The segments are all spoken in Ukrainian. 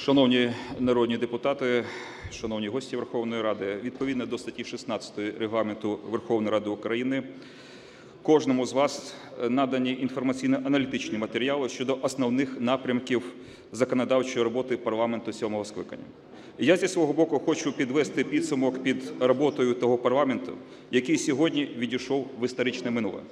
Шановні народні депутати, шановні гості Верховної Ради, відповідно до статті 16 Регламенту Верховної Ради України, кожному з вас надані інформаційно-аналітичні матеріали щодо основних напрямків законодавчої роботи парламенту сьомого скликання. Я зі свого боку хочу підвести підсумок під роботою того парламенту, який сьогодні відійшов в історичне минуле.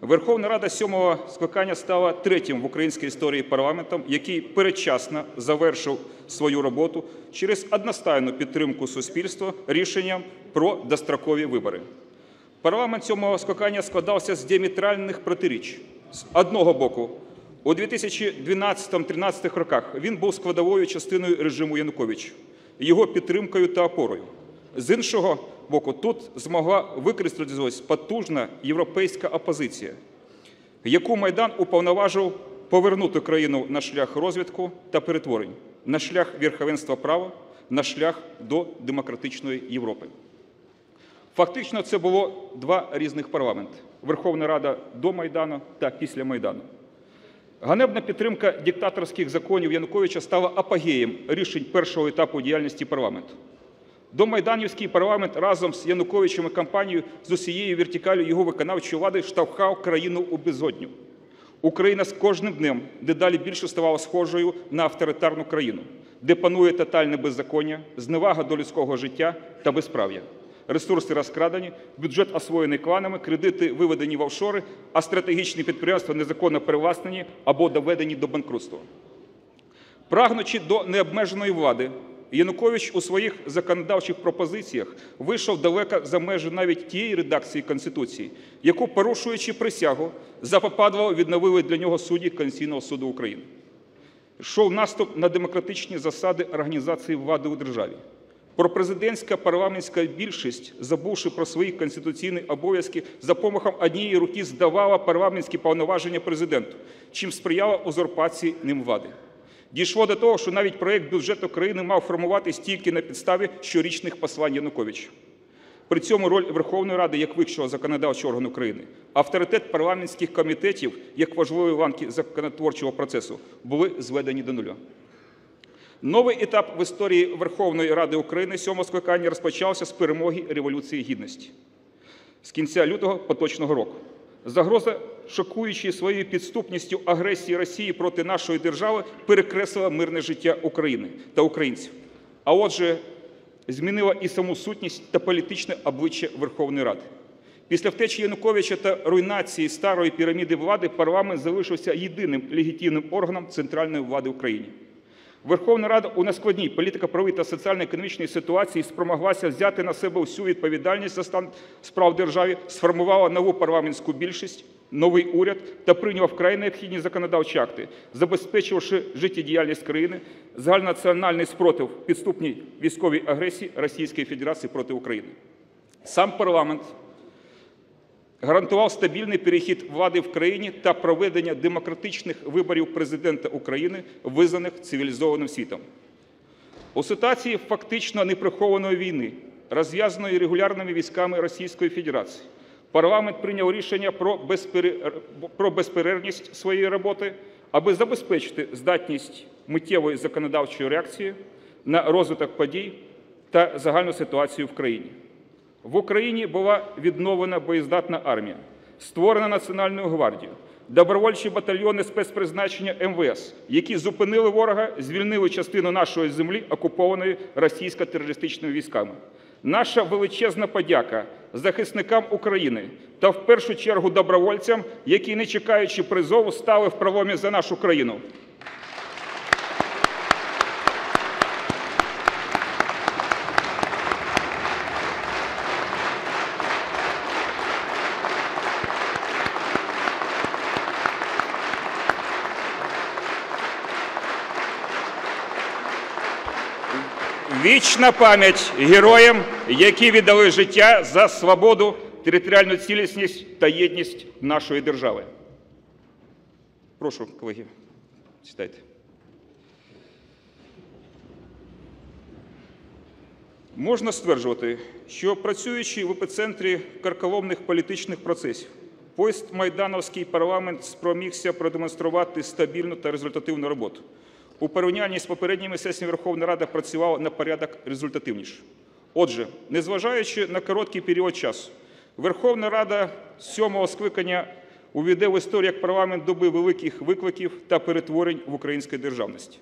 Верховна Рада сьомого скликання стала третім в українській історії парламентом, який передчасно завершив свою роботу через одностайну підтримку суспільства рішенням про дострокові вибори. Парламент сьомого скликання складався з діаметральних протиріч. З одного боку, у 2012-13 роках він був складовою частиною режиму Януковича, його підтримкою та опорою. З іншого боку, тут змогла викристалізуватися потужна європейська опозиція, яку Майдан уповноважив повернути країну на шлях розвитку та перетворень, на шлях верховенства права, на шлях до демократичної Європи. Фактично, це було два різних парламенти: Верховна Рада до Майдану та після Майдану. Ганебна підтримка диктаторських законів Януковича стала апогеєм рішень першого етапу діяльності парламенту. Домайданівський парламент разом з Януковичем і кампанією з усією вертикалю його виконавчої влади штовхав країну у безодню. Україна з кожним днем дедалі більше ставала схожою на авторитарну країну, де панує тотальне беззаконня, зневага до людського життя та безправ'я. Ресурси розкрадені, бюджет освоєний кланами, кредити виведені в офшори, а стратегічні підприємства незаконно привласнені або доведені до банкрутства. Прагнучи до необмеженої влади, Янукович у своїх законодавчих пропозиціях вийшов далеко за межі навіть тієї редакції Конституції, яку, порушуючи присягу, запопадливо відновили для нього судді Конституційного суду України. Йшов наступ на демократичні засади організації влади у державі. Пропрезидентська парламентська більшість, забувши про свої конституційні обов'язки, за помахом однієї руки здавала парламентські повноваження президенту, чим сприяла узурпації ним влади. Дійшло до того, що навіть проєкт бюджету країни мав формуватись тільки на підставі щорічних послань Януковича. При цьому роль Верховної Ради як вищого законодавчого органу країни, авторитет парламентських комітетів як важливої ланки законотворчого процесу були зведені до нуля. Новий етап в історії Верховної Ради України сьомого скликання розпочався з перемоги Революції Гідності з кінця лютого поточного року. Загроза, шокуючи своєю підступністю агресії Росії проти нашої держави, перекреслила мирне життя України та українців. А отже, змінила і саму сутність та політичне обличчя Верховної Ради. Після втечі Януковича та руйнації старої піраміди влади парламент залишився єдиним легітимним органом центральної влади в Україні. Верховна Рада у нескладній політико-правовій та соціально-економічній ситуації спромоглася взяти на себе всю відповідальність за стан справ в державі, сформувала нову парламентську більшість, новий уряд та прийняла вкрай необхідні законодавчі акти, забезпечивши життєдіяльність країни, загальнонаціональний спротив підступній військовій агресії Російської Федерації проти України. Сам парламент гарантував стабільний перехід влади в країні та проведення демократичних виборів президента України, визнаних цивілізованим світом. У ситуації фактично неприхованої війни, розв'язаної регулярними військами Російської Федерації, парламент прийняв рішення про, безперер... про безперервність своєї роботи, аби забезпечити здатність миттєвої законодавчої реакції на розвиток подій та загальну ситуацію в країні. В Україні була відновлена боєздатна армія, створена Національною гвардією, добровольчі батальйони спецпризначення МВС, які зупинили ворога, звільнили частину нашої землі, окупованої російсько-терористичними військами. Наша величезна подяка захисникам України та в першу чергу добровольцям, які, не чекаючи призову, стали в проломі за нашу країну. Вічна пам'ять героям, які віддали життя за свободу, територіальну цілісність та єдність нашої держави. Прошу, колеги, читайте. Можна стверджувати, що працюючи в епіцентрі карколомних політичних процесів, постмайдановський парламент спромігся продемонструвати стабільну та результативну роботу. У порівнянні з попередніми сесіями Верховна Рада працювала на порядок результативніше. Отже, незважаючи на короткий період часу, Верховна Рада сьомого скликання увійде в історію як парламент доби великих викликів та перетворень в українській державності.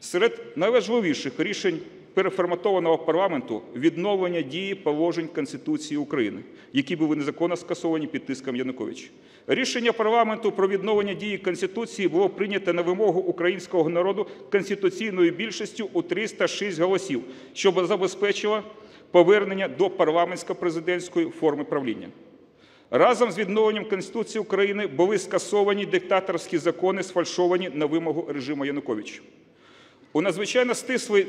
Серед найважливіших рішень переформатованого парламенту відновлення дії положень Конституції України, які були незаконно скасовані під тиском Януковича. Рішення парламенту про відновлення дії Конституції було прийнято на вимогу українського народу конституційною більшістю у 306 голосів, що забезпечило повернення до парламентсько-президентської форми правління. Разом з відновленням Конституції України були скасовані диктаторські закони, сфальшовані на вимогу режиму Януковича. У надзвичайно стислий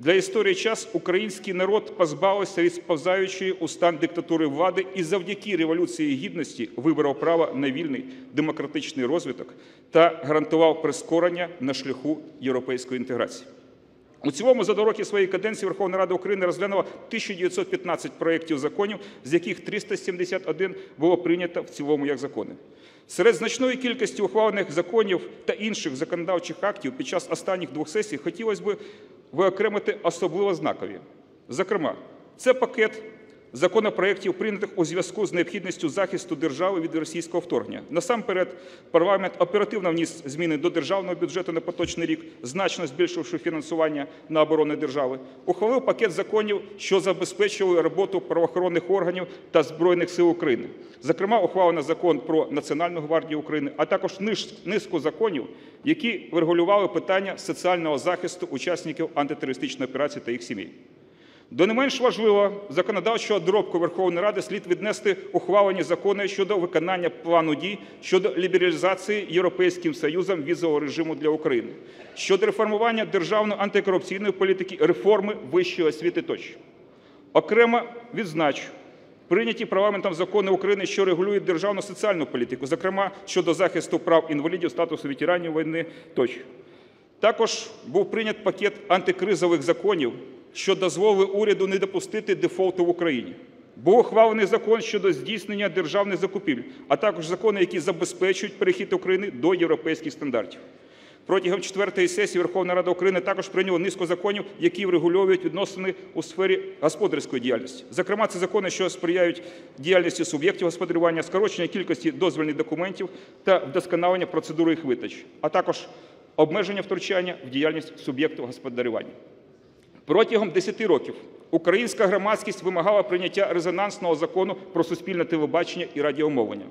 для історії час український народ позбавився від сповзаючої у стан диктатури влади і завдяки Революції Гідності виборов право на вільний демократичний розвиток та гарантував прискорення на шляху європейської інтеграції. У цілому за два роки своєї каденції Верховна Рада України розглянула 1915 проєктів законів, з яких 371 було прийнято в цілому як закони. Серед значної кількості ухвалених законів та інших законодавчих актів під час останніх двох сесій хотілося б виокремити особливо знакові. Зокрема, це пакет законопроєктів, прийнятих у зв'язку з необхідністю захисту держави від російського вторгнення. Насамперед, парламент оперативно вніс зміни до державного бюджету на поточний рік, значно збільшивши фінансування на оборону держави, ухвалив пакет законів, що забезпечували роботу правоохоронних органів та Збройних сил України. Зокрема, ухвалено закон про Національну гвардію України, а також низку законів, які врегулювали питання соціального захисту учасників антитерористичної операції та їх сімей. До не менш важливого законодавчого доробку Верховної Ради слід віднести ухвалені закони щодо виконання плану дій щодо лібералізації Європейським Союзом візового режиму для України, щодо реформування державної антикорупційної політики, реформи вищої освіти тощо. Окремо відзначу прийняті парламентом закони України, що регулюють державну соціальну політику, зокрема щодо захисту прав інвалідів, статусу ветеранів війни тощо. Також був прийнят пакет антикризових законів, що дозволили уряду не допустити дефолту в Україні. Був ухвалений закон щодо здійснення державних закупівель, а також закони, які забезпечують перехід України до європейських стандартів. Протягом четвертої сесії Верховна Рада України також прийняла низку законів, які врегульовують відносини у сфері господарської діяльності. Зокрема, це закони, що сприяють діяльності суб'єктів господарювання, скорочення кількості дозвільних документів та вдосконалення процедури їх видачі, а також обмеження втручання в діяльність суб'єкту господарювання. Протягом 10 років українська громадськість вимагала прийняття резонансного закону про суспільне телебачення і радіомовлення,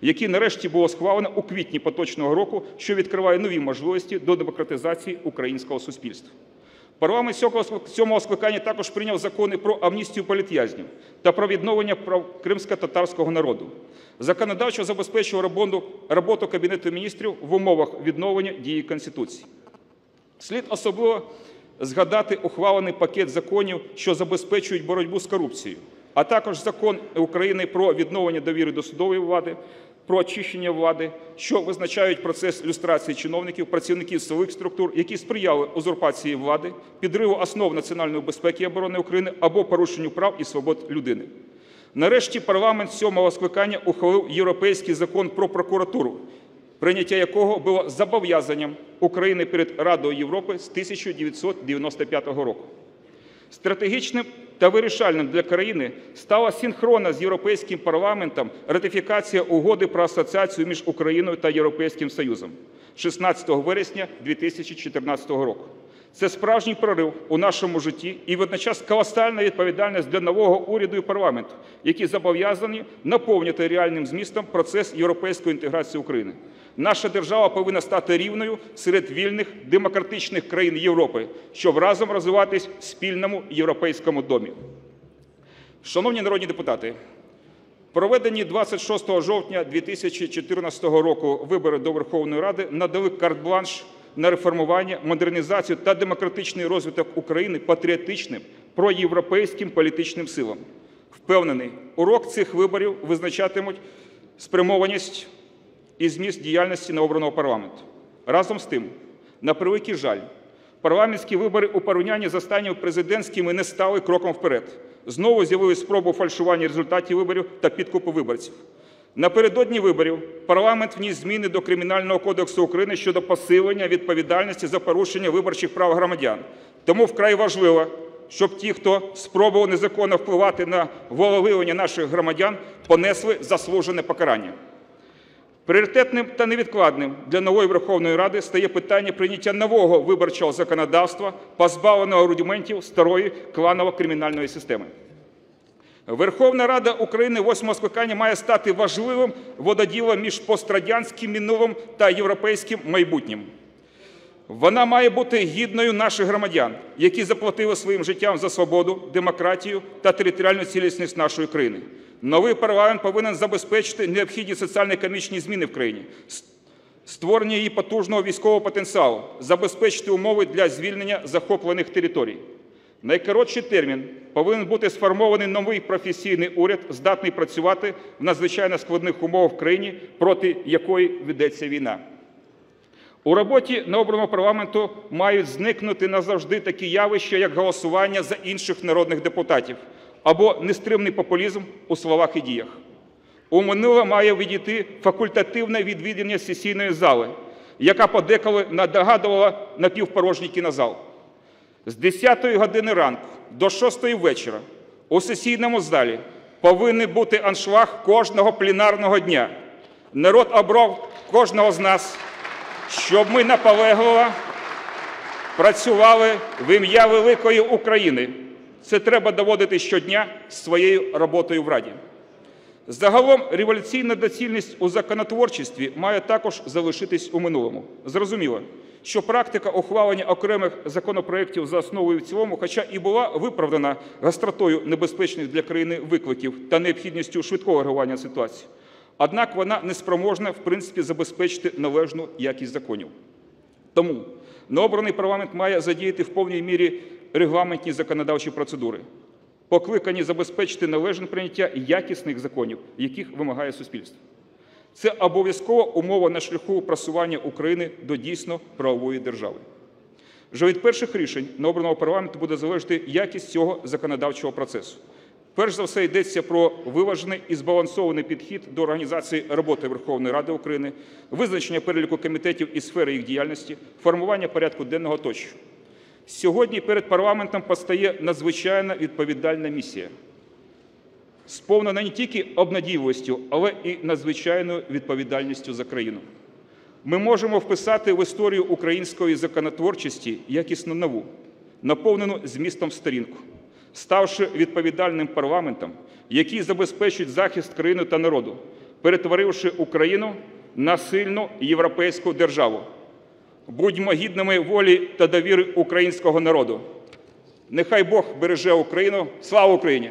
який нарешті було схвалено у квітні поточного року, що відкриває нові можливості до демократизації українського суспільства. Парламент сьомого скликання також прийняв закони про амністію політв'язнів та про відновлення прав кримсько-татарського народу. Законодавчо забезпечив роботу, Кабінету міністрів в умовах відновлення дії Конституції. Слід особливо згадати ухвалений пакет законів, що забезпечують боротьбу з корупцією, а також закон України про відновлення довіри до судової влади, про очищення влади, що визначають процес люстрації чиновників, працівників силових структур, які сприяли узурпації влади, підриву основ національної безпеки і оборони України або порушенню прав і свобод людини. Нарешті парламент сьомого скликання ухвалив Європейський закон про прокуратуру, прийняття якого було зобов'язанням України перед Радою Європи з 1995 року. Стратегічним та вирішальним для країни стала синхронна з Європейським парламентом ратифікація Угоди про асоціацію між Україною та Європейським Союзом 16 вересня 2014 року. Це справжній прорив у нашому житті і водночас колосальна відповідальність для нового уряду і парламенту, які зобов'язані наповнити реальним змістом процес європейської інтеграції України. Наша держава повинна стати рівною серед вільних демократичних країн Європи, щоб разом розвиватись в спільному європейському домі. Шановні народні депутати, проведені 26 жовтня 2014 року вибори до Верховної Ради надали карт-бланш на реформування, модернізацію та демократичний розвиток України патріотичним проєвропейським політичним силам. Впевнений, урок цих виборів визначатимуть спрямованість і зміст діяльності необраного парламенту. Разом з тим, на превеликий жаль, парламентські вибори у порівнянні з останніми президентськими не стали кроком вперед. Знову з'явились спроби фальшування результатів виборів та підкупу виборців. Напередодні виборів парламент вніс зміни до Кримінального кодексу України щодо посилення відповідальності за порушення виборчих прав громадян. Тому вкрай важливо, щоб ті, хто спробував незаконно впливати на волевиявлення наших громадян, понесли заслужене покарання. Пріоритетним та невідкладним для нової Верховної Ради стає питання прийняття нового виборчого законодавства, позбавленого рудиментів старої кланово-кримінальної системи. Верховна Рада України восьмого скликання має стати важливим вододілом між пострадянським минулим та європейським майбутнім. Вона має бути гідною наших громадян, які заплатили своїм життям за свободу, демократію та територіальну цілісність нашої країни. Новий парламент повинен забезпечити необхідні соціально-економічні зміни в країні, створення її потужного військового потенціалу, забезпечити умови для звільнення захоплених територій. Найкоротший термін повинен бути сформований новий професійний уряд, здатний працювати в надзвичайно складних умовах в країні, проти якої ведеться війна. У роботі необраного парламенту мають зникнути назавжди такі явища, як голосування за інших народних депутатів або нестримний популізм у словах і діях. У минуле має відійти факультативне відвідання сесійної зали, яка подеколи надагадувала напівпорожній кінозал. З 10 години ранку до 6 вечора у сесійному залі повинен бути аншлаг кожного пленарного дня. Народ обрав кожного з нас, щоб ми наполегливо працювали в ім'я великої України. Це треба доводити щодня своєю роботою в Раді. Загалом революційна доцільність у законотворчості має також залишитись у минулому. Зрозуміло, що практика ухвалення окремих законопроєктів за основою і в цілому, хоча і була виправдана гостротою небезпечних для країни викликів та необхідністю швидкого реагування на ситуацію, однак вона не спроможна, в принципі, забезпечити належну якість законів. Тому необраний парламент має задіяти в повній мірі регламентні законодавчі процедури, покликані забезпечити належне прийняття якісних законів, яких вимагає суспільство. Це обов'язкова умова на шляху просування України до дійсно правової держави. Вже від перших рішень необраного парламенту буде залежати якість цього законодавчого процесу. Перш за все йдеться про виважений і збалансований підхід до організації роботи Верховної Ради України, визначення переліку комітетів і сфери їх діяльності, формування порядку денного тощо. Сьогодні перед парламентом постає надзвичайно відповідальна місія, сповнена не тільки обнадійливістю, але і надзвичайною відповідальністю за країну. Ми можемо вписати в історію української законотворчості якісно нову, наповнену змістом сторінку, ставши відповідальним парламентом, який забезпечить захист країни та народу, перетворивши Україну на сильну європейську державу. Будьмо гідними волі та довіри українського народу. Нехай Бог береже Україну. Слава Україні!